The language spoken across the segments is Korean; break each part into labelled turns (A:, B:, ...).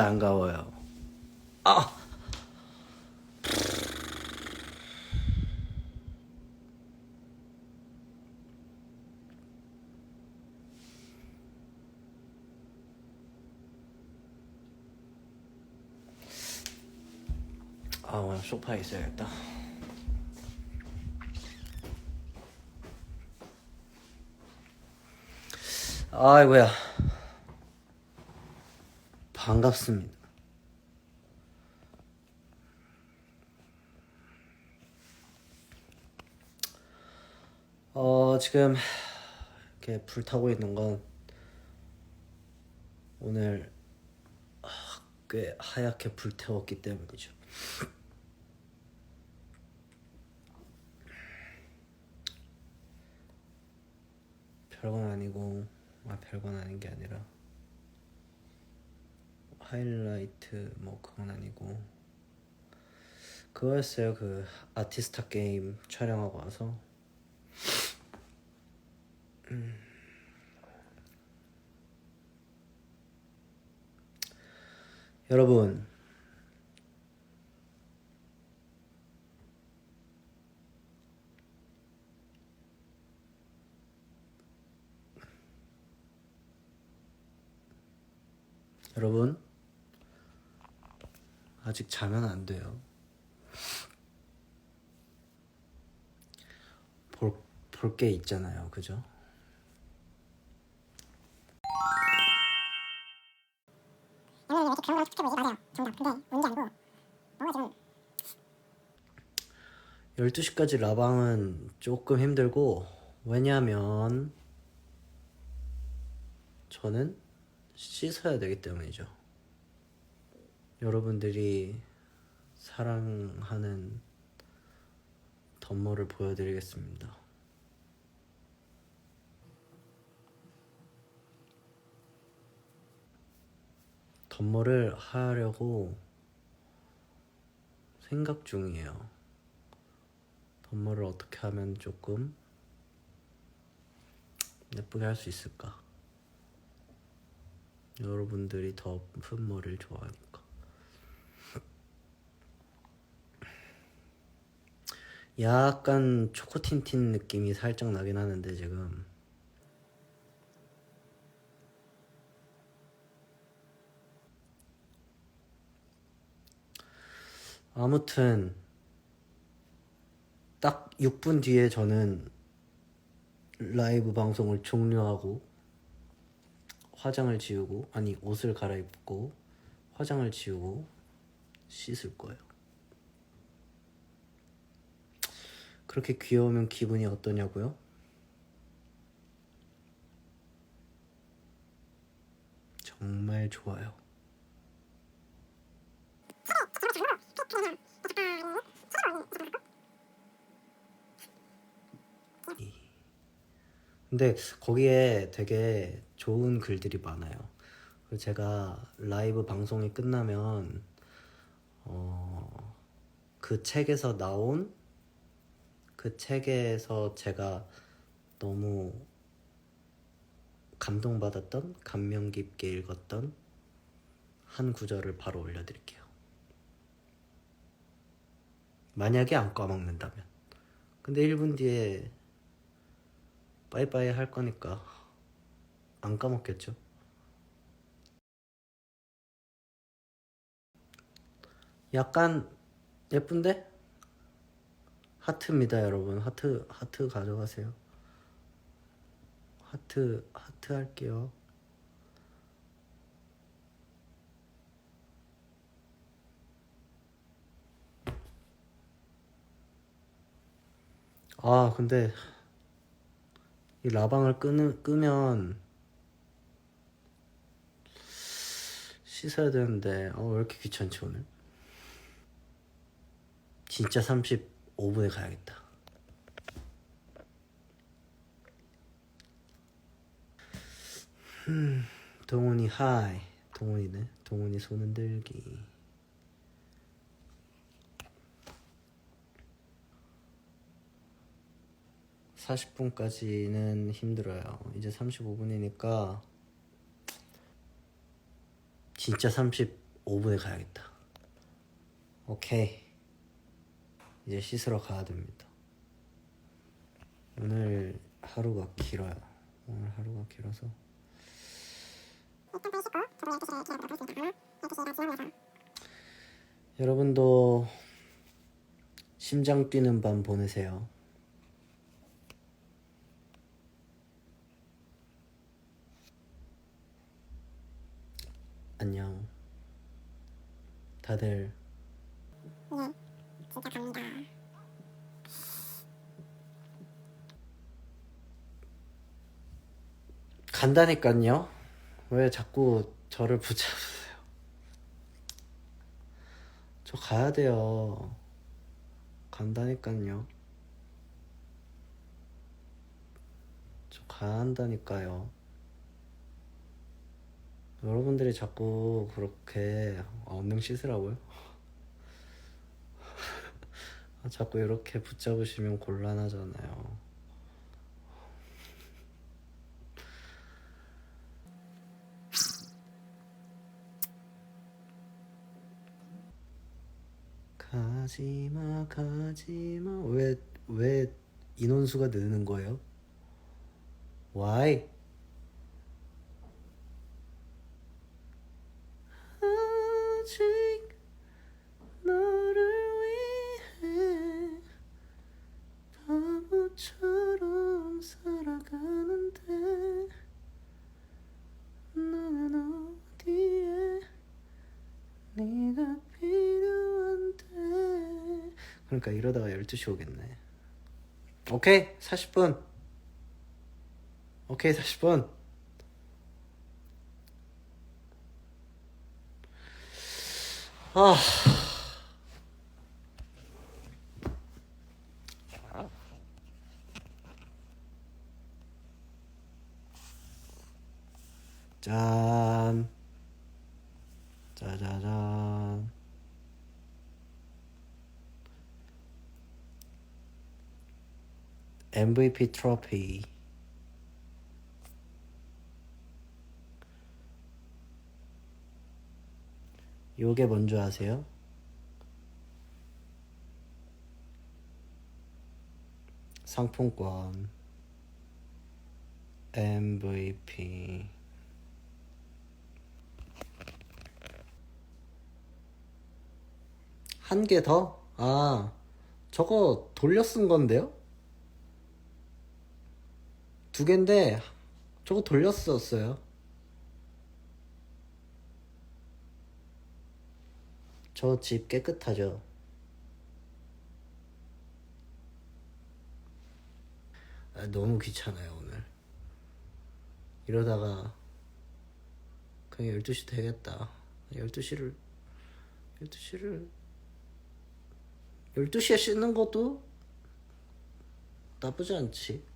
A: 반가워요. 아. 아 오늘 소파에 있어야겠다. 아이고야. 반갑습니다. 어, 지금 이렇게 불타고 있는 건 오늘 꽤 하얗게 불태웠기 때문이죠. 별건 아니고, 아, 별건 아닌 게 아니라 하이라이트 뭐 그건 아니고 그거였어요. 그 아티스타 게임 촬영하고 와서. 음. 여러분. 여러분 아직 자면 안 돼요. 볼 볼 게 있잖아요, 그죠?
B: 얘는 이렇게 그런 걸 특혜 보지 마세요. 정답. 근데 문제 아니고 뭔가 지금
A: 12시까지 라방은 조금 힘들고 왜냐면 저는 씻어야 되기 때문이죠. 여러분들이 사랑하는 덤모를 보여드리겠습니다. 덤모를 하려고 생각 중이에요. 덤모를 어떻게 하면 조금 예쁘게 할 수 있을까? 여러분들이 더 푼 머리를 좋아하니까. 약간 초코틴틴 느낌이 살짝 나긴 하는데 지금 아무튼 딱 6분 뒤에 저는 라이브 방송을 종료하고 화장을 지우고 아니 옷을 갈아입고 화장을 지우고 씻을 거예요. 그렇게 귀여우면 기분이 어떠냐고요? 정말 좋아요. 근데 거기에 되게 좋은 글들이 많아요. 제가 라이브 방송이 끝나면 어, 그 책에서 나온 그 책에서 제가 너무 감동받았던 감명 깊게 읽었던 한 구절을 바로 올려드릴게요. 만약에 안 까먹는다면. 근데 1분 뒤에 빠이빠이 할 거니까 안 까먹겠죠? 약간 예쁜데? 하트입니다, 여러분. 하트, 하트 가져가세요. 하트, 하트 할게요. 아, 근데 이 라방을 끄는, 끄면 씻어야 되는데 어, 왜 이렇게 귀찮지 오늘? 진짜 35분에 가야겠다. 음, 동훈이 하이. 동훈이네. 동훈이 손 흔들기. 사십 분까지는 힘들어요. 이제 35분이니까 진짜 45분에 가야겠다. 오케이. 이제 씻으러 가야 됩니다. 오늘 하루가 길어요. 오늘 하루가 길어서
B: 일단 빨리 씻고 저도 12시에 기다리도록 하겠습니다. 12시가 지나면서
A: 여러분도 심장 뛰는 밤 보내세요. 안녕. 다들
B: 네, 진짜 갑니다.
A: 간다니깐요. 왜 자꾸 저를 붙잡으세요? 저 가야 돼요. 간다니깐요. 저 가야 한다니까요. 여러분들이 자꾸 그렇게 언능 씻으라고요? 아, 자꾸 이렇게 붙잡으시면 곤란하잖아요. 가지마 가지마 왜 왜 인원수가 느는 거예요? Why? 아직 너를 위해 바보처럼 살아가는데 너는 어디에 네가 필요한데? 그러니까 이러다가 12시 오겠네. 오케이 40분. 오케이 40분. 아 짠. 짜자잔. MVP 트로피. 요게 뭔지 아세요? 상품권 MVP 한 개 더? 아, 저거 돌려 쓴 건데요? 두 개인데 저거 돌려 썼어요. 저 집 깨끗하죠? 아, 너무 귀찮아요, 오늘. 이러다가 그냥 12시 되겠다. 12시를 12시를 12시에 씻는 것도 나쁘지 않지.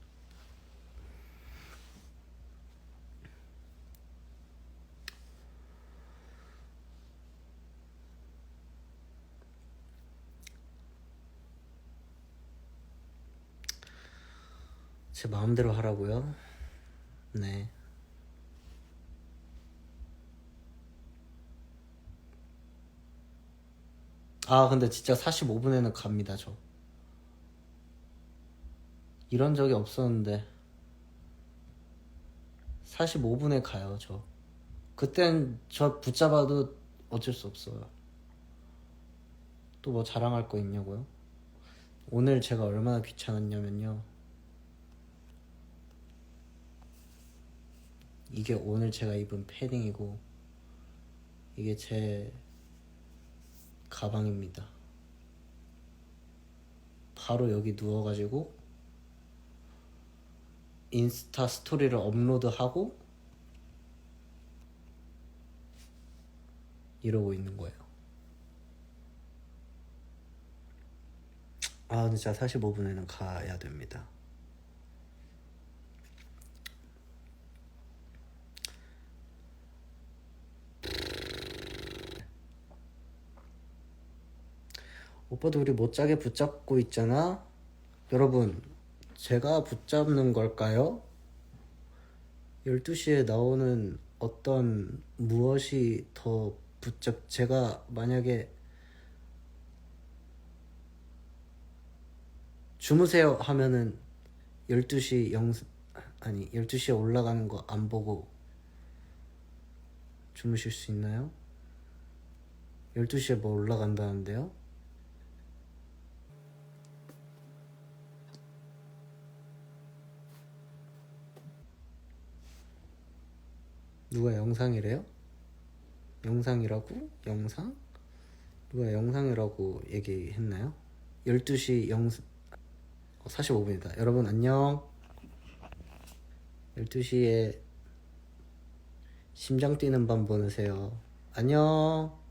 A: 제 마음대로 하라고요? 네. 아, 근데 진짜 45분에는 갑니다, 저. 이런 적이 없었는데. 45분에 가요, 저. 그땐 저 붙잡아도 어쩔 수 없어요. 또 뭐 자랑할 거 있냐고요? 오늘 제가 얼마나 귀찮았냐면요. 이게 오늘 제가 입은 패딩이고, 이게 제 가방입니다. 바로 여기 누워가지고 인스타 스토리를 업로드하고 이러고 있는 거예요. 아, 근데 진짜 45분에는 가야 됩니다. 오빠도 우리 못자게 붙잡고 있잖아. 여러분, 제가 붙잡는 걸까요? 12시에 나오는 어떤 무엇이 더 붙잡 제가 만약에 주무세요 하면은 12시 영 아니 12시에 올라가는 거 안 보고 주무실 수 있나요? 12시에 뭐 올라간다는데요? 누가 영상이래요? 영상이라고? 영상? 누가 영상이라고 얘기했나요? 12시 영 45분이다. 여러분 안녕. 12시에 심장 뛰는 밤 보내세요. 안녕.